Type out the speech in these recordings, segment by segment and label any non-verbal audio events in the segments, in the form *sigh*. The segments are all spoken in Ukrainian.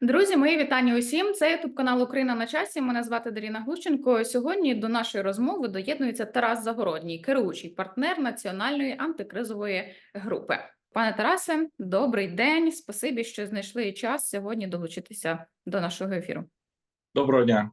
Друзі, мої вітання усім. Це Ютуб канал Україна на часі. Мене звати Даріна Глущенко. Сьогодні до нашої розмови доєднується Тарас Загородній, керуючий партнер національної антикризової групи. Пане Тарасе, добрий день. Спасибі, що знайшли час сьогодні долучитися до нашого ефіру. Доброго дня.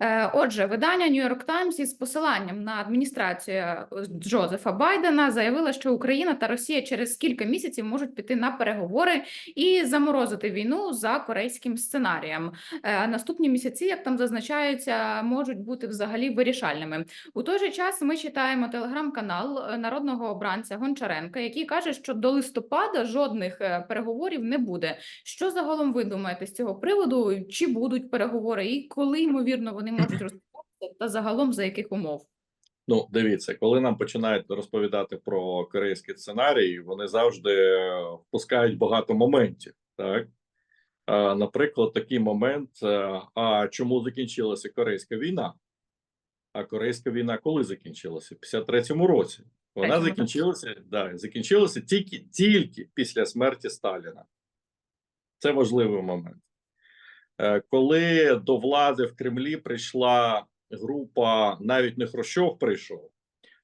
Е, Отже, видання New York Times із посиланням на адміністрацію е, Джозефа Байдена заявила, що Україна та Росія через кілька місяців можуть піти на переговори і заморозити війну за корейським сценарієм. Е, наступні місяці, як там зазначається, можуть бути взагалі вирішальними. У той же час ми читаємо телеграм-канал народного обранця Гончаренка, який каже, що до листопада жодних переговорів не буде. Що загалом ви думаєте з цього приводу? Чи будуть переговори, і коли ймовірно вони можуть розпочатися, та загалом за яких умов? Ну, дивіться, коли нам починають розповідати про корейський сценарій, вони завжди впускають багато моментів. Так, наприклад, такий момент: е, а чому закінчилася корейська війна? А корейська війна коли закінчилася? В 53-му році. Вона закінчилася, да, закінчилася тільки, тільки після смерті Сталіна. Це важливий момент. Е, Коли до влади в Кремлі прийшла група, навіть не Хрущов прийшов,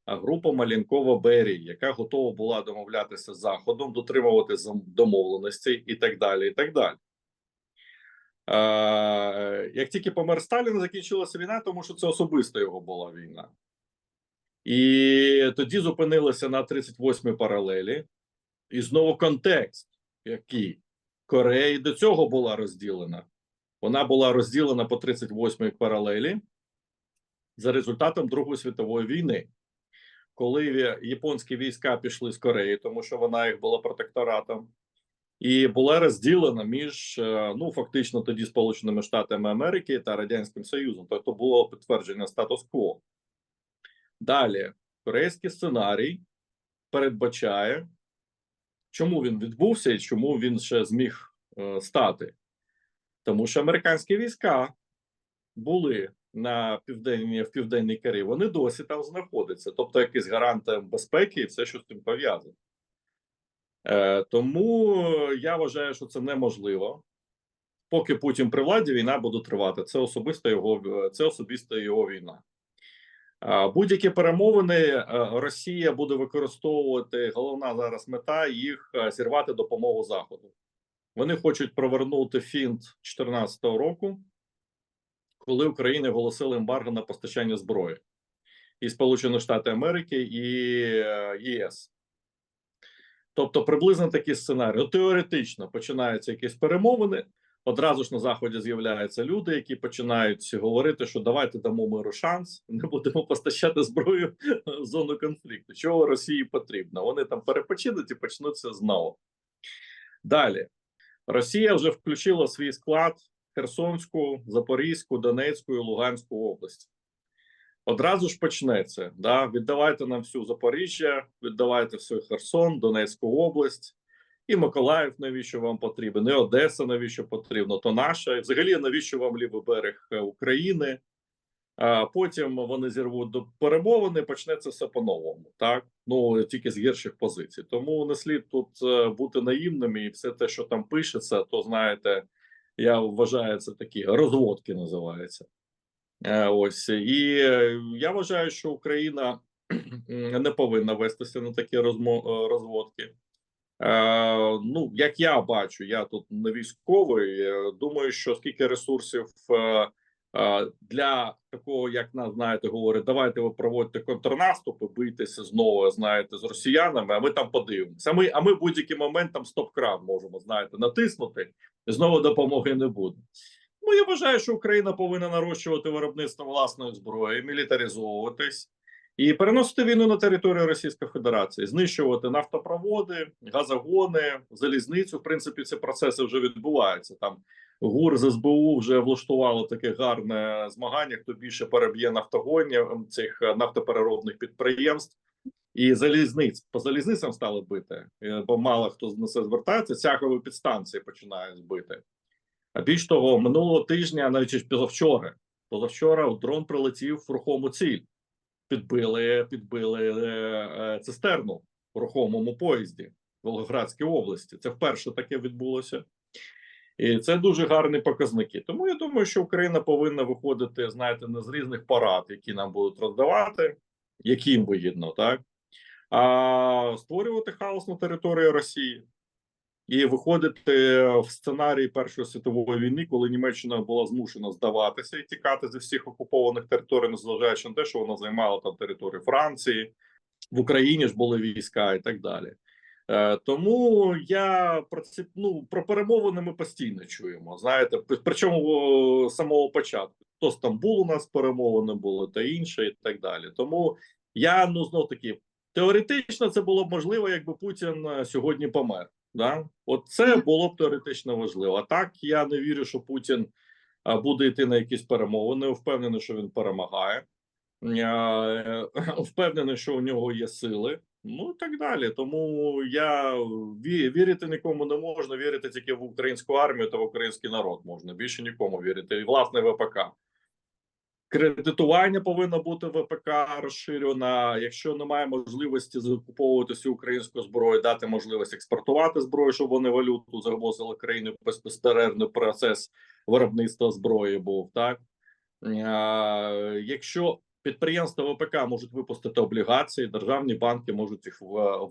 а група Малінкова Берій, яка готова була домовлятися з Заходом, дотримувати домовленостей і так далі. і так далі. Е, Як тільки помер Сталін, закінчилася війна, тому що це особисто його була війна. І тоді зупинилися на 38-й паралелі. І знову контекст, який Корея до цього була розділена. Вона була розділена по 38-й паралелі за результатом Другої світової війни. Коли японські війська пішли з Кореї, тому що вона їх була протекторатом, і була розділена між е, ну фактично тоді Сполученими Штатами Америки та Радянським Союзом. Тобто було підтвердження статус-кво. Далі корейський сценарій передбачає, чому він відбувся і чому він ще зміг е, стати. Тому що американські війська були на південній в південній Кореї, вони досі там знаходяться, тобто якийсь гарант безпеки і все, що з цим пов'язано. Е, тому я вважаю, що це неможливо. Поки Путін при владі, війна буде тривати. Це особисто його, це особисто його війна. Будь-які перемовини е, Росія буде використовувати. Головна зараз мета їх е, зірвати допомогу Заходу. Вони хочуть провернути фінт 2014 року, коли Україна оголосила ембарго на постачання зброї і Сполучені Штати Америки і е, ЄС. Тобто, приблизно такий сценарій. Ну, теоретично починаються якісь перемовини. Одразу ж на заході з'являються люди, які починають говорити, що давайте дамо миру шанс, не будемо постачати зброю в зону конфлікту. Чого Росії потрібно? Вони там перепочинуть і почнуться знову. Далі Росія вже включила свій склад Херсонську, Запорізьку, Донецьку і Луганську область. Одразу ж почнеться. Да? Віддавайте нам всю Запоріжжя, віддавайте всю Херсон, Донецьку область. І Миколаїв, навіщо вам потрібен, і Одеса, навіщо потрібно, то наша. І взагалі, навіщо вам лівий берег е, України? Потім вони зірвуть до перемовини, почнеться все по-новому, так ну тільки з гірших позицій. Тому не слід тут е, бути наївними, і все те, що там пишеться, то знаєте, я вважаю, це такі розводки називаються. Е, Ось і е, я вважаю, що Україна не повинна вестися на такі розводки. Ну, як я бачу, я тут не військовий. Думаю, що скільки ресурсів для такого, як нас знаєте, говорить, давайте ви проводьте контрнаступи, бийтеся знову, знаєте, з росіянами. А ми там подивимося. Ми, а ми будь-який момент там стоп-кран можемо знаєте, натиснути, і знову допомоги не буде. Ну, я вважаю, що Україна повинна нарощувати виробництво власної зброї, мілітаризовуватись і переносити війну на територію Російської Федерації, знищувати нафтопроводи, газогони, залізницю. В принципі, ці процеси вже відбуваються. Там ГУР з СБУ вже влаштувало таке гарне змагання. Хто більше переб'є нафтогонів цих е, нафтопереробних підприємств і залізниць по залізницям стали бити, е, бо мало хто на це звертається. Цякові підстанції починають бити. А більш того, минулого тижня, навіть позавчора, позавчора дрон прилетів в рухому ціль підбили, підбили е, цистерну в рухомому поїзді в Волгоградській області. Це вперше таке відбулося. І це дуже гарні показники. Тому я думаю, що Україна повинна виходити, знаєте, не з різних парад, які нам будуть роздавати, яким вигідно, так а створювати хаос на території Росії і виходити в сценарій Першої світової війни, коли Німеччина була змушена здаватися і тікати зі всіх окупованих територій, незважаючи на те, що вона займала там територію Франції, в Україні ж були війська і так далі. Е, Тому я про це ну про перемовини ми постійно чуємо. Знаєте, причому з самого початку то Стамбул у нас перемовини були, та інше, і так далі. Тому я ну знов таки теоретично це було б можливо, якби Путін е, сьогодні помер. Да? От це було б теоретично важливо. А так я не вірю, що Путін буде йти на якісь перемовини. Впевнений, що він перемагає. Е, *laughs* впевнений, що у нього є сили. Ну і так далі. Тому я вірити нікому не можна. Вірити тільки в українську армію та в український народ можна. Більше нікому вірити. І власне ВПК. Кредитування повинно бути ВПК розширено. Якщо немає можливості закуповувати всю українську зброю, дати можливість експортувати зброю, щоб вони валюту завозили країни безперервний процес виробництва зброї був так. Е, Якщо підприємства ВПК можуть випустити облігації, державні банки можуть їх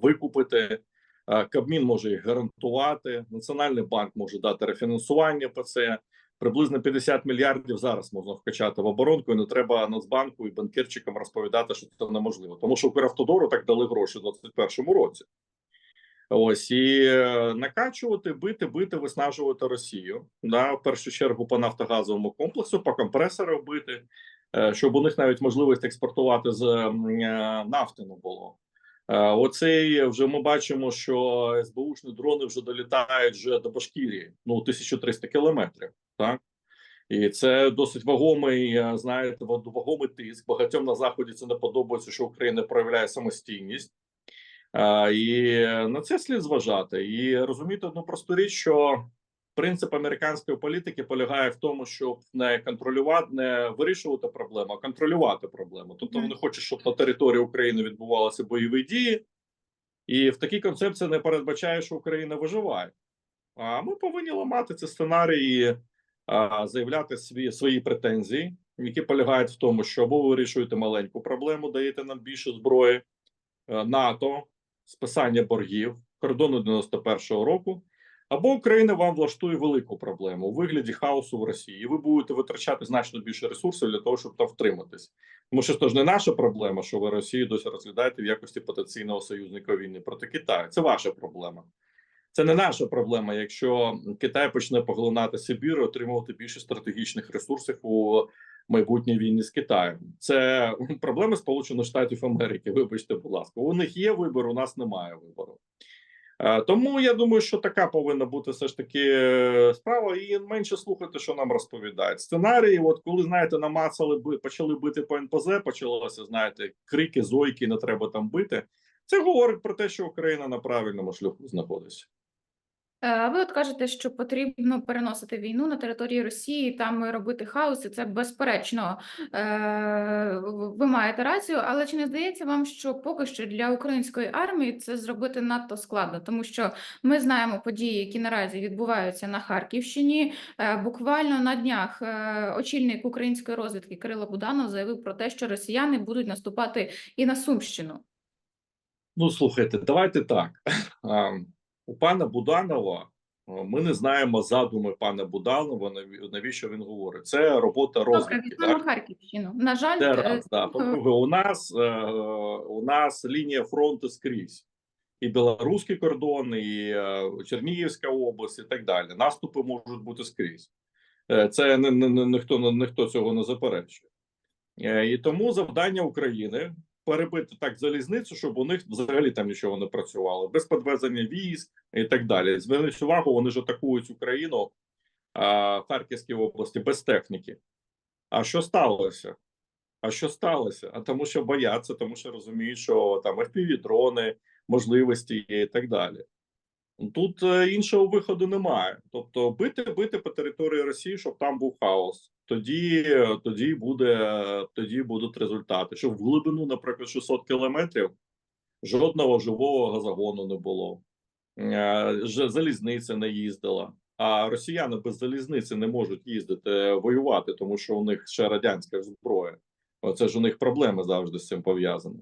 викупити. е, Кабмін може їх гарантувати. Національний банк може дати рефінансування по це. Приблизно 50 мільярдів зараз можна вкачати в оборонку. І не треба Нацбанку і банкірчикам розповідати, що це неможливо. Тому що Укравтодору так дали гроші у 2021 році. Ось і е, накачувати, бити, бити, виснажувати Росію. Да, першу чергу по нафтогазовому комплексу, по компресорах бити, е, щоб у них навіть можливість експортувати з е, нафти не було. Е, Оцей вже ми бачимо, що СБУшні дрони вже долітають вже до Башкірії, ну 1300 кілометрів. Так і це досить вагомий, е, знаєте, ваг- вагомий тиск. Багатьом на заході це не подобається, що Україна проявляє самостійність. І на це слід зважати і розуміти одну просту річ, що принцип американської політики полягає в тому, щоб не контролювати, не вирішувати проблему, а контролювати проблему. Тобто вони хочуть, щоб на території України відбувалися бойові дії, і в такій концепції не передбачає, що Україна виживає. А ми повинні ламати ці сценарії, а, заявляти свої, свої претензії, які полягають в тому, що або ви вирішуєте маленьку проблему, даєте нам більше зброї, е, НАТО, списання боргів, кордону 91-го року, або Україна вам влаштує велику проблему у вигляді хаосу в Росії, і ви будете витрачати значно більше ресурсів для того, щоб там втриматись. Тому що це ж не наша проблема, що ви Росію досі розглядаєте в якості потенційного союзника війни проти Китаю. Це ваша проблема. Це не наша проблема, якщо Китай почне поглинати Сибір, і отримувати більше стратегічних ресурсів у майбутній війні з Китаєм. Це *laughs* проблеми Сполучених Штатів Америки. Вибачте, будь ласка, у них є вибір, у нас немає вибору. Е, Тому я думаю, що така повинна бути все ж таки е, справа, і менше слухати, що нам розповідають. Сценарії, от коли знаєте, намацали би почали бити по НПЗ, почалося знаєте, крики, зойки, не треба там бити. Це говорить про те, що Україна на правильному шляху знаходиться. Е, Ви от кажете, що потрібно переносити війну на території Росії, там робити хаос, і це безперечно е, ви маєте рацію. Але чи не здається вам, що поки що для української армії це зробити надто складно, тому що ми знаємо події, які наразі відбуваються на Харківщині. Е, Буквально на днях очільник української розвідки Кирило Буданов заявив про те, що росіяни будуть наступати і на Сумщину. Ну слухайте, давайте так. У пана Буданова ми не знаємо задуми пана Буданова. Навіщо він говорить? Це робота розвідки. Так? Харківщину. На жаль, Це е, раз, да. У нас е, у нас лінія фронту скрізь. І білоруський кордон, і е, Чернігівська область, і так далі. Наступи можуть бути скрізь. Е, Це не, не, не, ніхто, ніхто цього не заперечує. Е, І тому завдання України перебити так залізницю, щоб у них взагалі там нічого не працювало, без підвезення військ і так далі. Зверніть увагу, вони ж атакують Україну а, Харківській області без техніки. А що сталося? А що сталося? А тому, що бояться, тому що розуміють, що там fpv дрони, можливості є і так далі. Тут е, іншого виходу немає. Тобто, бити бити по території Росії, щоб там був хаос. Тоді тоді буде тоді будуть результати. Що в глибину, наприклад, 600 кілометрів жодного живого газогону не було. Е, Залізниця не їздила. А росіяни без залізниці не можуть їздити е, воювати, тому що у них ще радянська зброя. Оце ж у них проблеми завжди з цим пов'язані.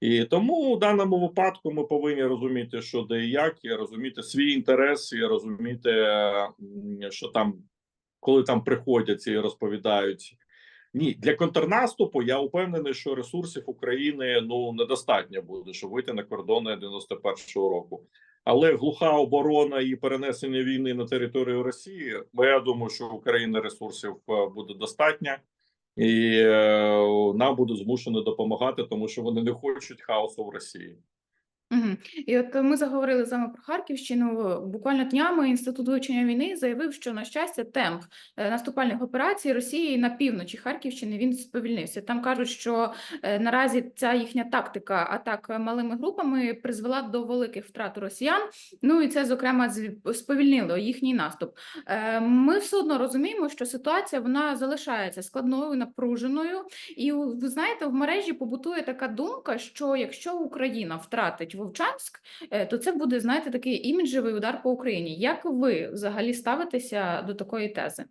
І тому у даному випадку ми повинні розуміти, що де і як, і розуміти свій інтерес, і розуміти, що там, коли там приходять і розповідають. Ні, для контрнаступу я впевнений, що ресурсів України ну недостатньо буде, щоб вийти на кордони 91-го року. Але глуха оборона і перенесення війни на територію Росії, бо я думаю, що у України ресурсів е, буде достатньо, і е, нам будуть змушені допомагати, тому що вони не хочуть хаосу в Росії. Мгм. І от ми заговорили з вами про Харківщину. Буквально днями інститут вивчення війни заявив, що на щастя темп е, наступальних операцій Росії на півночі Харківщини він сповільнився. Там кажуть, що е, наразі ця їхня тактика атак малими групами призвела до великих втрат росіян. Ну і це зокрема сповільнило їхній наступ. Е, Ми все одно розуміємо, що ситуація вона залишається складною, напруженою. І ви знаєте, в мережі побутує така думка, що якщо Україна втратить Вовчанськ, е, то це буде, знаєте, такий іміджевий удар по Україні. Як ви взагалі ставитеся до такої тези?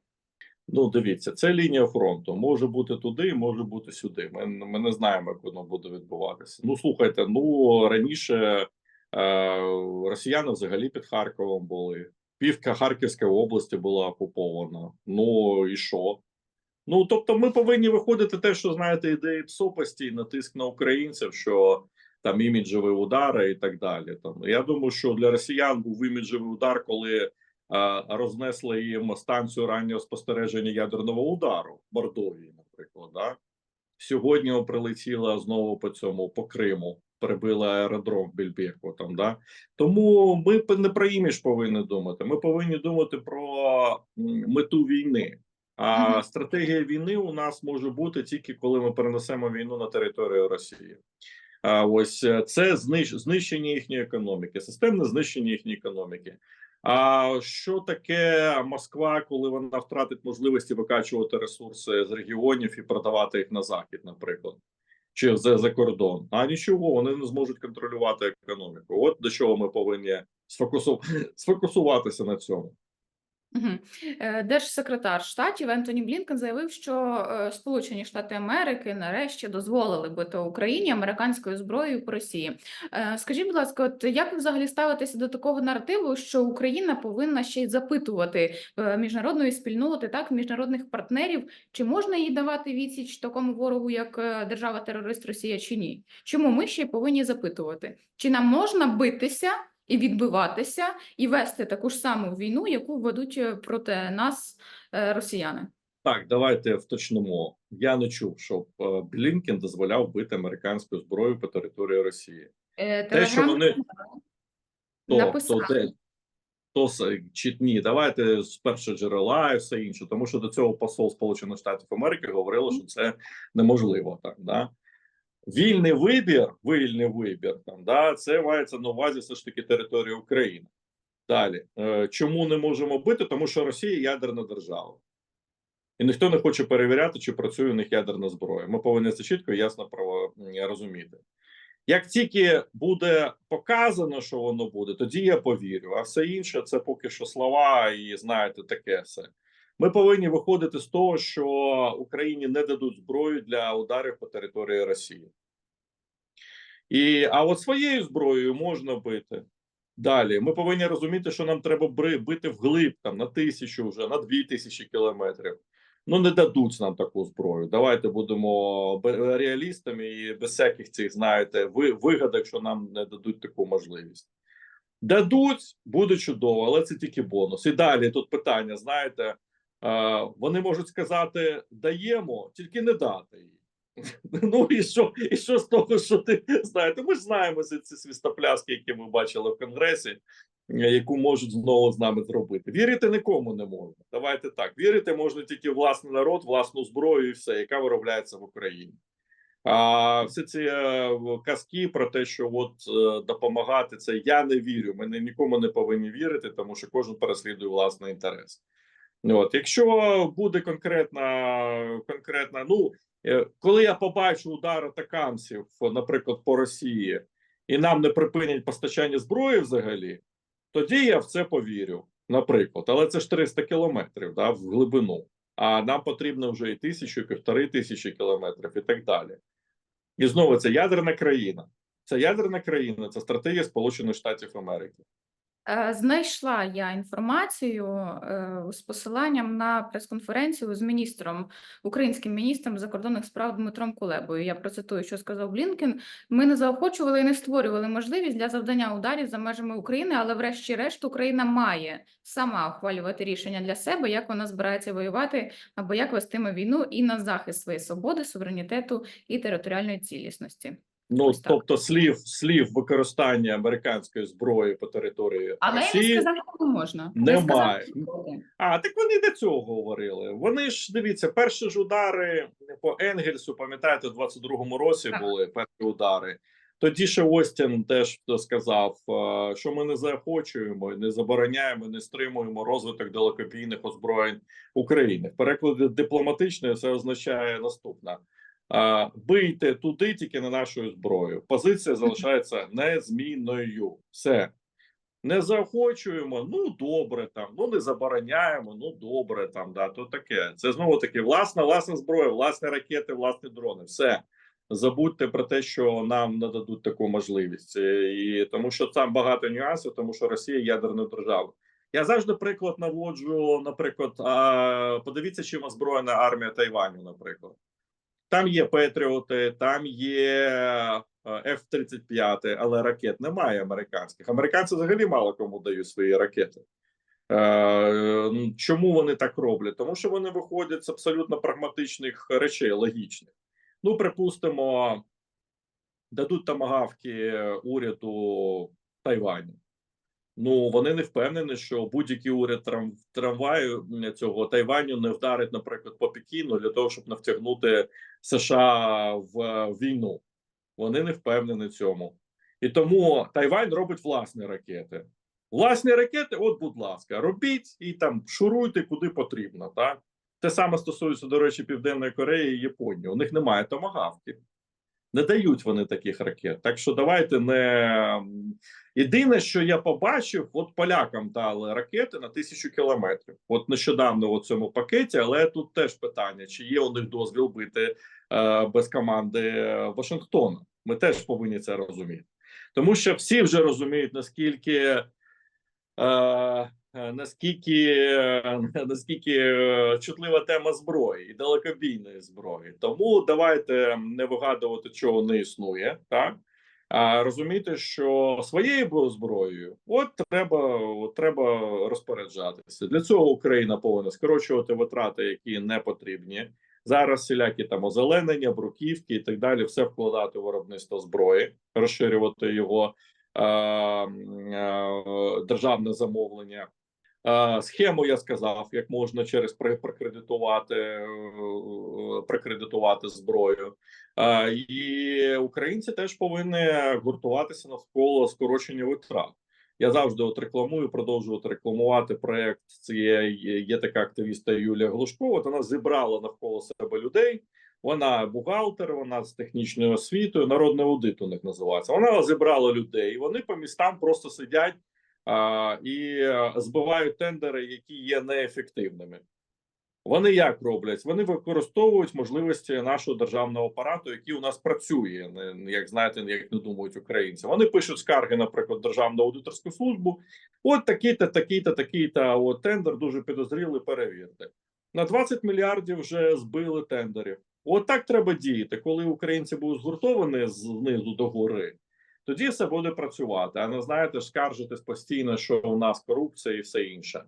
Ну, дивіться, це лінія фронту. Може бути туди, може бути сюди. Ми, ми не знаємо, як воно буде відбуватися. Ну, слухайте, ну раніше е, росіяни взагалі під Харковом були. Півка Харківської області була окупована. Ну і що? Ну тобто, ми повинні виходити те, що знаєте, ідеї ПСО постійно тиск на українців, що там іміджеві удари і так далі. Там я думаю, що для росіян був іміджевий удар, коли е, рознесли їм станцію раннього спостереження ядерного удару в Мордовії, наприклад. Да? Сьогодні прилетіла знову по цьому по Криму, перебила аеродром в Більбеку. Там да тому ми не про імідж повинні думати. Ми повинні думати про мету війни. А Мгм. стратегія війни у нас може бути тільки коли ми перенесемо війну на територію Росії. А ось е, це знищ, знищення їхньої економіки, системне знищення їхньої економіки. А що таке Москва, коли вона втратить можливості викачувати ресурси з регіонів і продавати їх на захід, наприклад, чи за, за кордон? А нічого, вони не зможуть контролювати економіку. От до чого ми повинні сфокусу... *laughs* сфокусуватися на цьому. Е, Держсекретар штатів Ентоні Блінкен заявив, що е, Сполучені Штати Америки нарешті дозволили бити Україні американською зброєю по Росії. Е, Скажіть, будь ласка, от як ви взагалі ставитеся до такого наративу, що Україна повинна ще й запитувати міжнародної спільноти, так міжнародних партнерів, чи можна їй давати відсіч такому ворогу, як е, держава-терорист Росія, чи ні? Чому ми ще й повинні запитувати, чи нам можна битися? І відбиватися, і вести таку ж саму війну, яку ведуть е, проти нас е, росіяни. Так, давайте вточнимо. Я не чув, щоб е, Блінкен дозволяв бити американською зброєю по території Росії. Е, Те, що вони то, то, де, то чи ні, давайте з першого джерела і все інше, тому що до цього посол Сполучених Штатів Америки говорило, що це неможливо. Так, да? Вільний вибір, вільний вибір, там, да, це мається на увазі все ж таки територія України. Далі, е, чому не можемо бити? Тому що Росія ядерна держава. І ніхто не хоче перевіряти, чи працює у них ядерна зброя. Ми повинні це чітко і ясно розуміти. Як тільки буде показано, що воно буде, тоді я повірю. А все інше це поки що слова, і знаєте, таке все. Ми повинні виходити з того, що Україні не дадуть зброю для ударів по території Росії. І, а от своєю зброєю можна бити. Далі ми повинні розуміти, що нам треба бити вглиб там на тисячу, вже на дві тисячі кілометрів. Ну не дадуть нам таку зброю. Давайте будемо реалістами і без всяких цих, знаєте, ви вигадок, що нам не дадуть таку можливість. Дадуть, буде чудово, але це тільки бонус. І далі тут питання: знаєте, вони можуть сказати: даємо, тільки не дати її. *laughs* Ну і що, і що з того, що ти знаєте? Ми ж знаємо ці, ці свістопляски, які ми бачили в конгресі, е, яку можуть знову з нами зробити. Вірити нікому не можна. Давайте так. Вірити можна тільки власний народ, власну зброю і все, яка виробляється в Україні. А всі ці е, казки про те, що от е, допомагати це я не вірю. Ми нікому не повинні вірити, тому що кожен переслідує власний інтерес. От, якщо буде конкретна, конкретна, ну е, коли я побачу удар атакамсів, наприклад, по Росії, і нам не припинять постачання зброї взагалі, тоді я в це повірю. наприклад, але це ж 300 кілометрів да, в глибину. А нам потрібно вже і тисячу, і півтори тисячі кілометрів, і так далі. І знову це ядерна країна. Це ядерна країна, це стратегія Сполучених Штатів Америки. Е, Знайшла я інформацію е, з посиланням на прес-конференцію з міністром, українським міністром закордонних справ Дмитром Кулебою. Я процитую, що сказав Блінкен. Ми не заохочували і не створювали можливість для завдання ударів за межами України, але врешті-решт Україна має сама ухвалювати рішення для себе, як вона збирається воювати або як вестиме війну і на захист своєї свободи, суверенітету і територіальної цілісності. Ну Ось так. тобто, слів слів використання американської зброї по території Але я не Росії. сказав, що можна. Немає. що. А так вони до цього говорили. Вони ж дивіться, перші ж удари по Енгельсу, пам'ятаєте, в 22-му році Так. були перші удари. Тоді ще Остін теж сказав, е, що ми не заохочуємо, не забороняємо, не стримуємо розвиток далекобійних озброєнь України. В перекладі дипломатичної це означає наступне: бийте туди, тільки на нашу зброю. Позиція залишається незмінною. Все. Не заохочуємо, ну добре там, ну не забороняємо, ну добре там, да, то таке. Це знову таки власна, власна зброя, власні ракети, власні дрони. Все. Забудьте про те, що нам нададуть таку можливість, Е, і тому що там багато нюансів, тому що Росія ядерна держава. Я завжди приклад наводжу, наприклад, а, подивіться, чим озброєна армія Тайваню, наприклад. Там є Петріоти, там є е, F-35, але ракет немає американських. Американці взагалі мало кому дають свої ракети. Е, Чому вони так роблять? Тому що вони виходять з абсолютно прагматичних речей, логічних. Ну, припустимо, дадуть тамагавки уряду Тайваню. Ну вони не впевнені, що будь-який уряд трам, трамваю цього Тайваню не вдарить, наприклад, по Пекіну для того, щоб не втягнути США в е, війну. Вони не впевнені цьому. І тому Тайвань робить власні ракети. Власні ракети, от, будь ласка, робіть і там шуруйте куди потрібно. Так? Те саме стосується, до речі, Південної Кореї і Японії. У них немає томагавків. Не дають вони таких ракет. Так що давайте не єдине, що я побачив, от полякам дали ракети на тисячу кілометрів. От нещодавно у цьому пакеті, але тут теж питання: чи є у них дозвіл бити е, без команди Вашингтона? Ми теж повинні це розуміти, тому що всі вже розуміють наскільки. Е, Наскільки е, *laughs* наскільки е, чутлива тема зброї і далекобійної зброї, тому давайте не вигадувати, чого не існує, так а розуміти, що своєю зброєю, от треба, от треба розпоряджатися. Для цього Україна повинна скорочувати витрати, які не потрібні. Зараз всілякі там озеленення, бруківки і так далі, все вкладати в виробництво зброї, розширювати його е, е, державне замовлення. Схему я сказав, як можна через прокредитувати, е, зброю. Е, І українці теж повинні гуртуватися навколо скорочення витрат. Я завжди от рекламую, продовжую от рекламувати проект. Це є, така активістка Юлія Глушкова. Вона зібрала навколо себе людей. Вона бухгалтер, вона з технічною освітою, народний аудит у них називається. Вона зібрала людей, і вони по містам просто сидять а, і е, збивають тендери, які є неефективними. Вони як роблять? Вони використовують можливості нашого державного апарату, який у нас працює, як знаєте, як не думають українці. Вони пишуть скарги, наприклад, державну аудиторську службу. От такий-то, такий-то, такий-то от тендер дуже підозрілий. Перевірте на 20 мільярдів. Вже збили тендерів. От так треба діяти, коли українці будуть згуртовані знизу до гори. Тоді все буде працювати, а не знаєте, скаржитись постійно, що у нас корупція і все інше.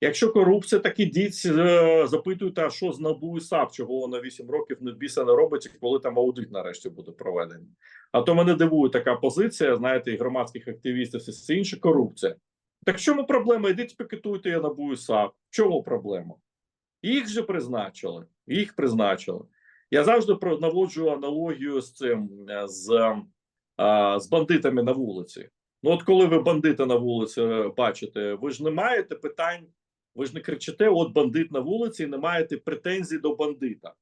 Якщо корупція, так ідіть, е, запитуйте, а що з НАБУ і САП, чого вона 8 років не біса не робить, і коли там аудит нарешті буде проведений. А то мене дивує така позиція, знаєте, і громадських активістів, і все інше корупція. Так в чому проблема? Ідіть пікетуйте я НАБУ і САП. Чому проблема? Їх же призначили. Їх призначили. Я завжди наводжу аналогію з цим е, з, а, з бандитами на вулиці. Ну, от коли ви бандита на вулиці е, бачите, ви ж не маєте питань, ви ж не кричите: от бандит на вулиці, і не маєте претензій до бандита.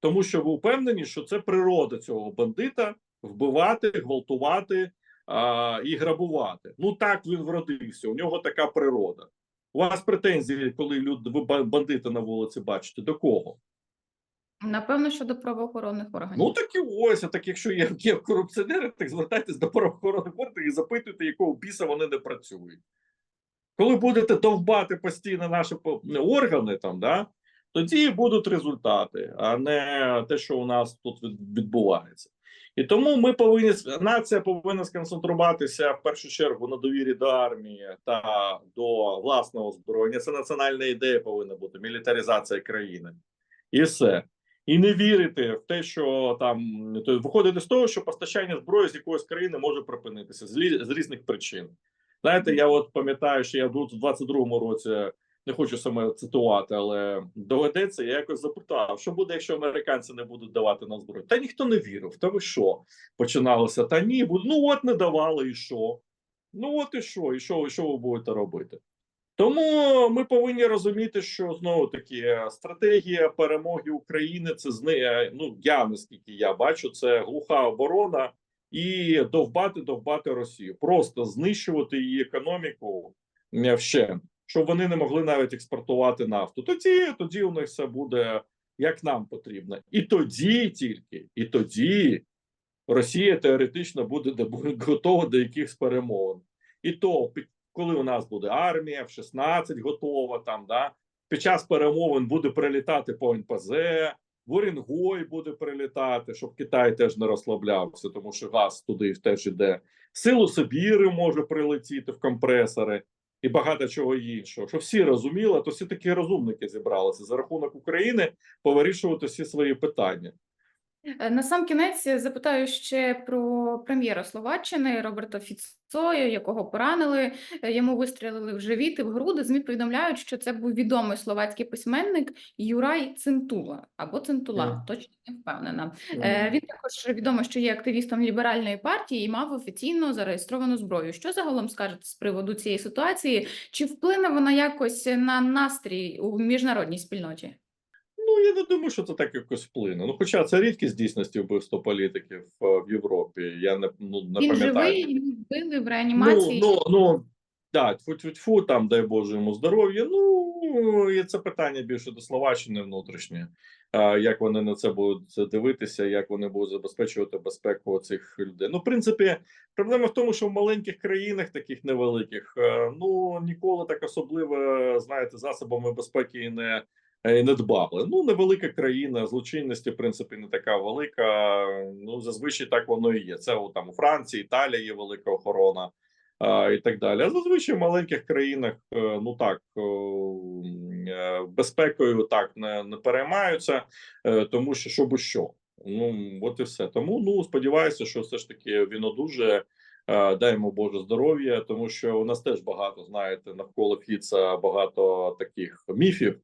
Тому що ви впевнені, що це природа цього бандита вбивати, гвалтувати, а, і грабувати. Ну так він вродився. У нього така природа. У вас претензії, коли люди ви ба- бандити на вулиці бачите, до кого? Напевно, що до правоохоронних органів. Ну так і ось, а так якщо є, є корупціонери, так звертайтесь до правоохоронних органів і запитуйте, якого біса вони не працюють. Коли будете довбати постійно наші органи, там, да, тоді будуть результати, а не те, що у нас тут відбувається. І тому ми повинні нація повинна сконцентруватися в першу чергу на довірі до армії та до власного озброєння. Це національна ідея повинна бути мілітаризація країни, і все. І не вірити в те, що там то виходити з того, що постачання зброї з якоїсь країни може припинитися з, лі- з різних причин. Знаєте, я от пам'ятаю, що я в 22-му році не хочу саме цитувати, але доведеться. Я якось запитав, що буде, якщо американці не будуть давати нам зброю. Та ніхто не вірив. Та ви що? Починалося? Та ні, ну от не давали, і що? Ну от і що? І що, і що ви будете робити? Тому ми повинні розуміти, що знову таки стратегія перемоги України це зни... ну я наскільки я бачу, це глуха оборона і довбати, довбати Росію, просто знищувати її економіку е, вщент, щоб вони не могли навіть експортувати нафту. Тоді, тоді у них все буде як нам потрібно, і тоді тільки, і тоді Росія теоретично буде готова до якихось перемовин. І то під коли у нас буде армія в 16 готова, там да під час перемовин буде прилітати по НПЗ, в Орінгой буде прилітати, щоб Китай теж не розслаблявся, тому що газ туди теж іде. Силу Сибіри може прилетіти в компресори і багато чого іншого. Щоб всі розуміли, то всі такі розумники зібралися за рахунок України повирішувати всі свої питання. Е, На сам кінець запитаю ще про прем'єра Словаччини Роберта Фіцоя, якого поранили. Е, Йому вистрілили в живіт і в груди. ЗМІ повідомляють, що це був відомий словацький письменник Юрай Цинтула або Цинтула, Мгм. точно не впевнена. Е, Він також відомо, що є активістом ліберальної партії і мав офіційно зареєстровану зброю. Що загалом скажете з приводу цієї ситуації? Чи вплине вона якось на настрій у міжнародній спільноті? Ну я не думаю, що це так якось вплине. Ну, хоча це рідкість дійсності вбивства політиків е, в Європі. Я не ну не Він пам'ятаю. живий, його вбили в реанімації. Ну, ну, ну да, тьфу-тьфу-тьфу, там дай Боже йому здоров'я. Ну і це питання більше до Словаччини внутрішнє. А, як вони на це будуть дивитися, як вони будуть забезпечувати безпеку цих людей? Ну, в принципі, проблема в тому, що в маленьких країнах, таких невеликих, е, ну ніколи так особливо, знаєте, засобами безпеки не. Не дбали. Ну, невелика країна, злочинності, в принципі, не така велика. Ну, зазвичай так воно і є. Це о, там у Франції, Італії є велика охорона а, і так далі. А зазвичай в маленьких країнах, е, ну так, е, безпекою так не, не переймаються, е, тому що що би що. Ну, от і все. Тому ну сподіваюся, що все ж таки він одужає. Дай йому Боже здоров'я, тому що у нас теж багато, знаєте, навколо Фіца багато таких міфів.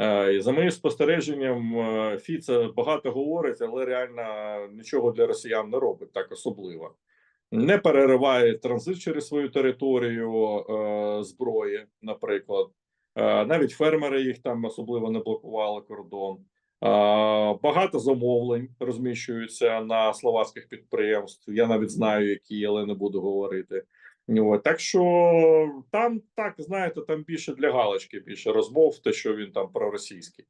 Е, за моїм спостереженням, е, Фіца багато говорить, але реально нічого для росіян не робить так особливо не перериває транзит через свою територію е, зброї, наприклад. Навіть фермери їх там особливо не блокували кордон. Багато замовлень розміщуються на словацьких підприємств. Я навіть знаю, які, але не буду говорити. От, так що там так знаєте, там більше для галочки, більше розмов, те, що він там проросійський.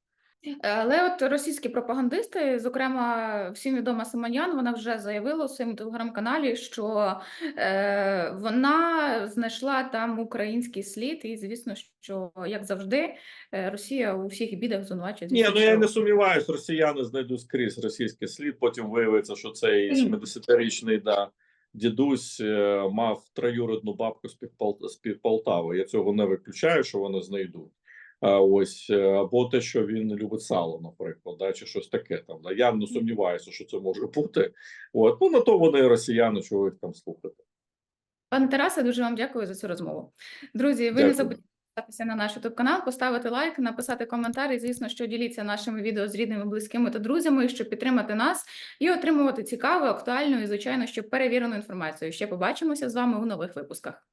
Але от російські пропагандисти, зокрема, всім відома Симонян, вона вже заявила у своєму телеграм-каналі, що е, вона знайшла там український слід, і звісно, що як завжди, е, Росія у всіх бідах звинувачує. Ні, ну я не сумніваюсь, росіяни знайдуть скрізь російський слід. Потім виявиться, що цей Мгм. 70-річний да, дідусь е, мав троюродну бабку з під з півполтави. Я цього не виключаю, що вони знайдуть. Ось е, або те, що він любить сало, наприклад, да, чи щось таке там. Да. Я не сумніваюся, що це може бути. От ну на то вони росіяни, чого їх там слухати. Пане Тарасе, дуже вам дякую за цю розмову. Друзі, ви Дякую. не забудьте підписатися на наш YouTube канал, поставити лайк, написати коментар і, звісно, що діліться нашими відео з рідними, близькими та друзями, щоб підтримати нас і отримувати цікаву, актуальну і, звичайно, що перевірену інформацію. Ще побачимося з вами у нових випусках.